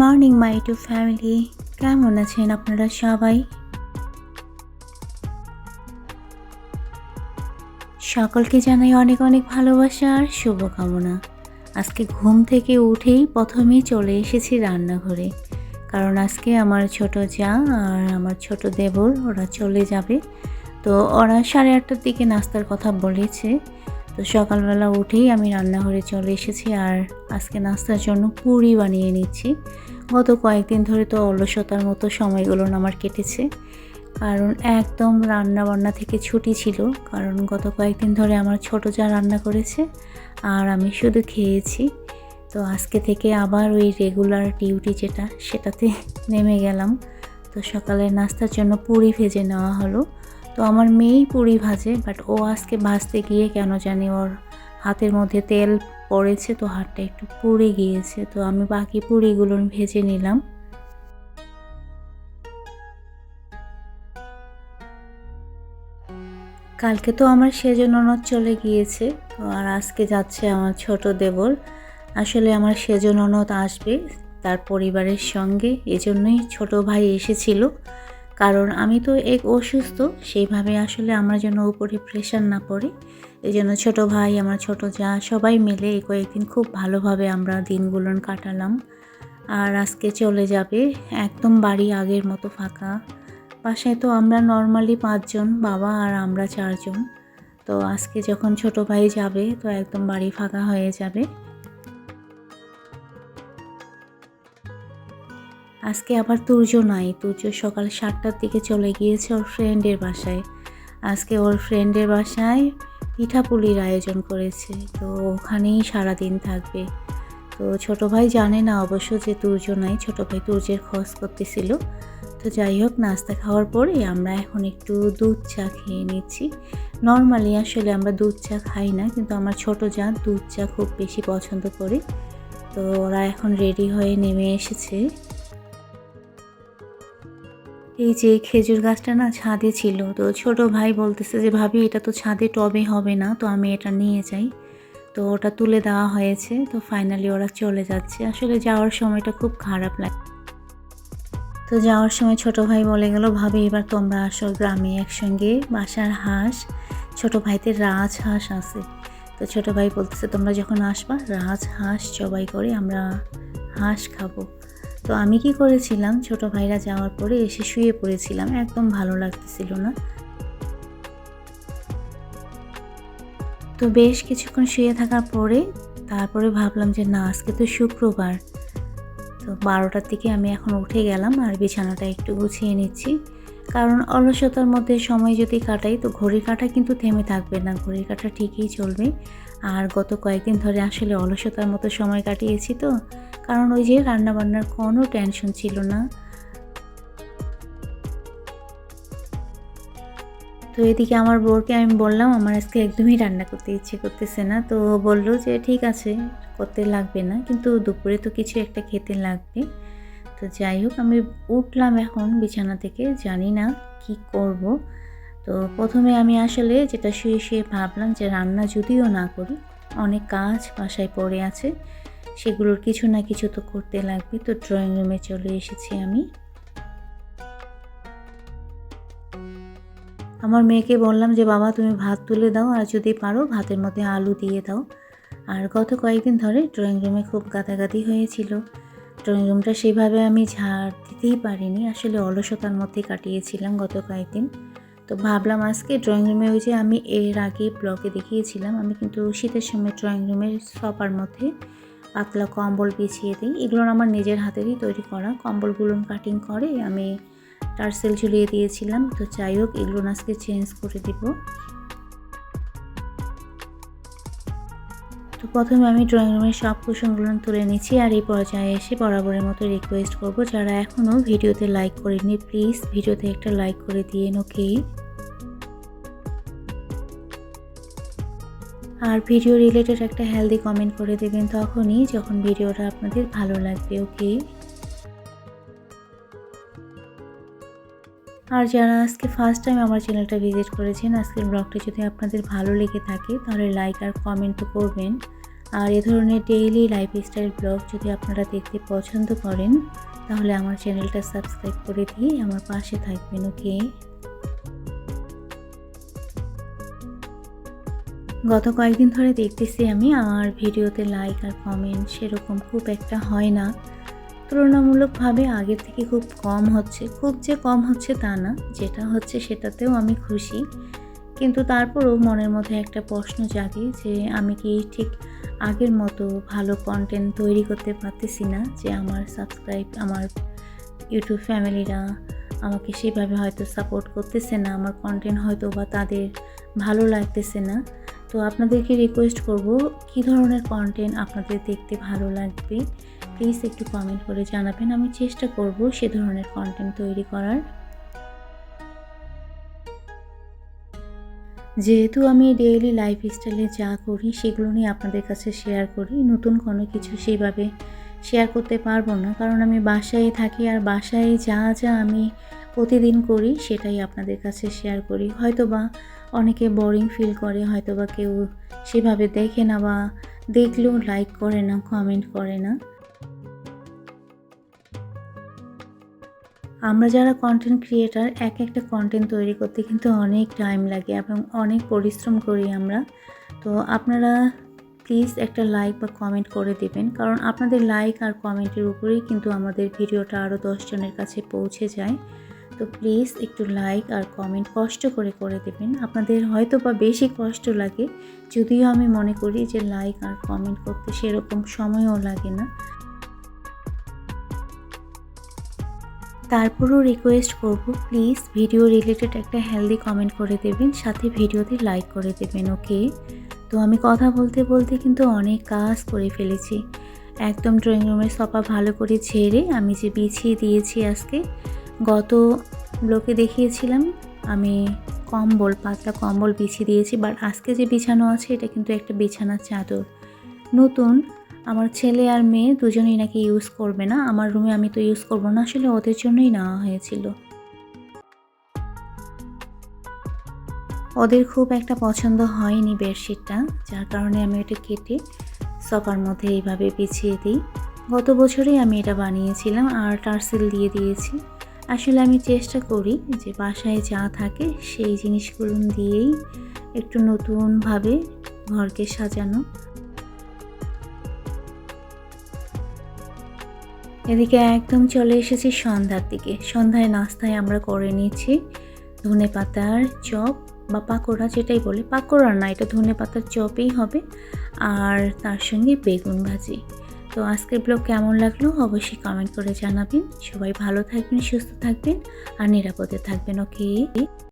Morning, মাই two family. কেমন আছেন আপনারা সবাই? সকলকে জানাই অনেক অনেক ভালোবাসা আর শুভকামনা। আজকে ঘুম থেকে উঠেই প্রথমেই চলে এসেছি রান্নাঘরে, কারণ আজকে আমার ছোট যা আর আমার ছোট দেবর, ওরা চলে যাবে। তো ওরা সাড়ে আটটার দিকে নাস্তার কথা বলেছে। তো সকালবেলা উঠেই আমি রান্নাঘরে চলে এসেছি আর আজকে নাস্তার জন্য পুরি বানিয়ে নিচ্ছি। গত কয়েকদিন ধরে তো অলসতার মতো সময়গুলো আমার কেটেছে। কারণ একদম রান্না বান্না থেকে ছুটি ছিল, কারণ গত কয়েকদিন ধরে আমার ছোট যা রান্না করেছে আর আমি শুধু খেয়েছি। তো আজকে থেকে আবার ওই রেগুলার ডিউটি যেটা, সেটাতে নেমে গেলাম। তো সকালে নাস্তার জন্য পুরি ভেজে নেওয়া হলো। তো আমার মেয়েই পুরি ভাজে বাট ও আজকে ভাজতে গিয়ে কেন জানি ওর হাতের মধ্যে তেল পড়েছে, তো হাতটা একটু পুড়ে গিয়েছে, তো আমি বাকি পুরিগুলো ভেজে নিলাম। কালকে তো আমার সেজন ননদ চলে গিয়েছে আর আজকে যাচ্ছে আমার ছোট দেবর। আসলে আমার সেজন ননদ আসবে তার পরিবারের সঙ্গে, এজন্যই ছোট ভাই এসেছিল। কারণ আমি তো এক অসুস্থ, সেইভাবে আসলে আমার জন্য উপরে প্রেশার না পড়ে। এই জন্য ছোটো ভাই, আমার ছোট যা, সবাই মিলে এই কয়েকদিন খুব ভালোভাবে আমরা দিনগুলো কাটালাম। আর আজকে চলে যাবে একদম বাড়ি আগের মতো ফাঁকা। বাসায় তো আমরা নর্মালি পাঁচজন, বাবা আর আমরা চারজন। তো আজকে যখন ছোট ভাই যাবে, তো একদম বাড়ি ফাঁকা হয়ে যাবে। আজকে আবার তুর্য নাই। তুর্য সকাল সাতটার দিকে চলে গিয়েছে ওর ফ্রেন্ডের বাসায়। আজকে ওর ফ্রেন্ডের বাসায় পিঠাপুলির আয়োজন করেছে। তো ওখানেই সারাদিন থাকবে। তো ছোট ভাই জানে না অবশ্য যে তুর্য নাই। ছোট ভাই তুর্যের খোঁজ করতেছিল। তো যাই হোক, নাস্তা খাওয়ার পরে আমরা এখন একটু দুধ চা খেয়ে নিচ্ছি। নর্মালি আসলে আমরা দুধ চা খাই না, কিন্তু আমার ছোট যা দুধ চা খুব বেশি পছন্দ করে। তো ওরা এখন রেডি হয়ে নেমে এসেছে। এই যে খেজুর গাছটা না ছাদে ছিল, তো ছোট ভাই বলতেছে যে, ভাবি, এটা তো ছাদে টবে হবে না, তো আমি এটা নিয়ে যাই। তো ওটা তুলে দেওয়া হয়েছে, তো ফাইনালি ওরা চলে যাচ্ছে। আসলে যাওয়ার সময়টা খুব খারাপ লাগে, তো যাওয়ার সময় ছোট ভাই বলে গেল, ভাবি, এবার তোমরা আসো গ্রামে একসঙ্গে, বাসার হাঁস, ছোট ভাইতে রাজ হাঁস আছে। তো ছোট ভাই বলতেছে, তোমরা যখন আসবা, রাজ হাঁস জবাই করে আমরা হাঁস খাব। তো আমি কি করেছিলাম? ছোট ভাইরা যাওয়ার পরে এসে শুয়ে পড়েছিলাম। একদম ভালো লাগতেছিল না। তো বেশ কিছুক্ষণ শুয়ে থাকার পরে তারপরে ভাবলাম যে, না, আজকে তো শুক্রবার। তো বারোটার দিকে আমি এখন উঠে গেলাম আর বিছানাটা একটু গুছিয়ে নিচ্ছি। কারণ অলসতার মধ্যে সময় যদি কাটাই, তো ঘড়ির কাটা কিন্তু থেমে থাকবে না। ঘড়ির কাটা ঠিকই চলবে। আর গত কয়েকদিন ধরে আসলে অলসতার মতো সময় কাটিয়েছি তো কারণ ওই যে রান্নাবান্নার কোনো টেনশন ছিল না। তো এদিকে আমার বোরকে আমি বললাম, আমার আজকে একদমই রান্না করতে ইচ্ছে করতেছে না। তো বলল যে, ঠিক আছে, করতে লাগবে না। কিন্তু দুপুরে তো কিছু একটা খেতে লাগবে। তো যাই হোক, আমি উঠলাম এখন বিছানা থেকে, জানি না কি করব। তো প্রথমে আমি আসলে যেটা শুয়ে শুয়ে ভাবলাম যে, রান্না যদিও না করি, অনেক কাজ বাসায় পড়ে আছে। সেগুলোর কিছু না কিছু তো করতে লাগবে। তো ড্রয়িং রুমে চলে এসেছি আমি। আমার মেয়েকে বললাম যে, বাবা, তুমি ভাত তুলে দাও আর যদি পারো ভাতের মধ্যে আলু দিয়ে দাও। আর গত কয়েকদিন ধরে ড্রয়িং রুমে খুব গাদাগাদি হয়েছিল। ড্রয়িং রুমটা সেভাবে আমি ঝাড় দিতেই পারিনি। আসলে অলসতার মধ্যে কাটিয়েছিলাম গত কয়েকদিন। তো ভাবলাম আজকে ড্রয়িং রুমে ওই যে আমি এর আগে ব্লগে দেখিয়েছিলাম। আমি কিন্তু শীতের সময় ড্রয়িং রুমের সপার মধ্যে পাতলা কম্বল বিছিয়ে দিই। এগুলো আমার নিজের হাতেরই তৈরি করা। কম্বলগুলো কাটিং করে আমি টার্সেল ঝুলিয়ে দিয়েছিলাম। তো যাই হোক, এগুলো আজকে চেঞ্জ করে দিব। তো প্রথমে আমি ড্রয়িং রুমের সব কুশনগুলো তুলে নিচ্ছি আর এই পর্যায়ে এসে বরাবরের মতো রিকোয়েস্ট করব। যারা এখনও ভিডিওতে লাইক করেনি প্লিজ ভিডিওতে একটা লাইক করে দিয়ে ওকে আর ভিডিও রিলেটেড একটা হেলদি কমেন্ট করে দেবেন তখনই যখন ভিডিওটা আপনাদের ভালো লাগবে ওকে আর যারা আজকে ফার্স্ট টাইম আমার চ্যানেলটা ভিজিট করেছেন, আজকের ব্লগটা যদি আপনাদের ভালো লেগে থাকে, তাহলে লাইক আর কমেন্ট তো করবেন। আর এ ধরনের ডেইলি লাইফস্টাইল ব্লগ যদি আপনারা দেখতে পছন্দ করেন, তাহলে আমার চ্যানেলটা সাবস্ক্রাইব করে দিয়ে আমার পাশে থাকবেন ওকে গত কয়েকদিন ধরে দেখতেছি আমি আমার ভিডিওতে লাইক আর কমেন্ট সেরকম খুব একটা হয় না। তুলনামূলকভাবে আগের থেকে খুব কম হচ্ছে। খুব যে কম হচ্ছে তা না, যেটা হচ্ছে সেটাতেও আমি খুশি। কিন্তু তারপরও মনের মধ্যে একটা প্রশ্ন জাগে যে, আমি কি ঠিক আগের মতো ভালো কন্টেন্ট তৈরি করতে পারতেছি না? যে আমার সাবস্ক্রাইব আমার ইউটিউব ফ্যামিলিরা আমাকে সেভাবে হয়তো সাপোর্ট করতেছে না, আমার কন্টেন্ট হয়তো বা তাদের ভালো লাগতেছে না। তো আপনাদেরকে রিকোয়েস্ট করব, কি ধরনের কন্টেন্ট আপনাদের দেখতে ভালো লাগবে? প্লিজ একটু কমেন্ট করে জানাবেন। আমি চেষ্টা করব সে ধরনের কন্টেন্ট তৈরি করার। যেহেতু আমি ডেইলি লাইফ স্টাইলে যা করি, সেগুলো নিয়ে আপনাদের কাছে শেয়ার করি, নতুন কোনো কিছু সেইভাবে শেয়ার করতে পারব না। কারণ আমি বাসায় থাকি আর বাসায় যা যা আমি প্রতিদিন করি, সেটাই আপনাদের কাছে শেয়ার করি। হয়তো বা অনেকে বোরিং ফিল করে হয়তো বা কেউ সেভাবে দেখে না বা দেখলেও লাইক করে না কমেন্ট করে না। আমরা যারা কন্টেন্ট ক্রিয়েটার এক একটা কন্টেন্ট তৈরি করতে কিন্তু অনেক টাইম লাগে এবং অনেক পরিশ্রম করি আমরা। তো আপনারা প্লিজ একটা লাইক বা কমেন্ট করে দেবেন, কারণ আপনাদের লাইক আর কমেন্টের উপরেই কিন্তু আমাদের ভিডিওটা আরও দশজনের কাছে পৌঁছে যায়। তো প্লিজ একটু লাইক আর কমেন্ট কষ্ট করে করে দেবেন। আপনাদের হয়তো বা বেশি কষ্ট লাগে, যদিও আমি মনে করি যে লাইক আর কমেন্ট করতে সেরকম সময়ও লাগে না। তারপরও রিকোয়েস্ট করব প্লিজ ভিডিও রিলেটেড একটা হেলদি কমেন্ট করে দেবেন, সাথে ভিডিওতে লাইক করে দেবেন ওকে তো আমি কথা বলতে বলতে কিন্তু অনেক কাজ করে ফেলেছি। একদম ড্রয়িং রুমের সফা ভালো করে ছেড়ে আমি যে বিছিয়ে দিয়েছি আজকে গত ব্লকে দেখিয়েছিলাম, আমি কম্বল, পাতলা কম্বল বিছিয়ে দিয়েছি বাট আজকে যে বিছানো আছে, এটা কিন্তু একটা বিছানার চাদর। নতুন, আমার ছেলে আর মেয়ে দুজনেই নাকি ইউজ করবে না, আমার রুমে আমি তো ইউজ করব না, আসলে ওদের জন্যই নেওয়া হয়েছিল। ওদের খুব একটা পছন্দ হয়নি বেডশিটটা, যার কারণে আমি এটা কেটে সফার মধ্যে এইভাবে বিছিয়ে দিই। গত বছরেই আমি এটা বানিয়েছিলাম, আর টার্সেল দিয়ে দিয়েছি। আসলে আমি চেষ্টা করি যে বাসায় যা থাকে সেই জিনিসগুলো দিয়েই একটু নতুনভাবে ঘরকে সাজানো। এদিকে একদম চলে এসেছি সন্ধ্যার দিকে। সন্ধ্যায় নাস্তায় আমরা করে নিয়েছি ধনে পাতার চপ বা পাকোড়া যেটাই বলে, পাকোড়া না, এটা ধনে পাতার চপই হবে। আর তার সঙ্গে বেগুন ভাজি। তো আজকের ব্লগ কেমন লাগল অবশ্যই কমেন্ট করে জানাবেন। সবাই ভালো থাকবেন, সুস্থ থাকবেন আর নিরাপদে থাকবেন ওকে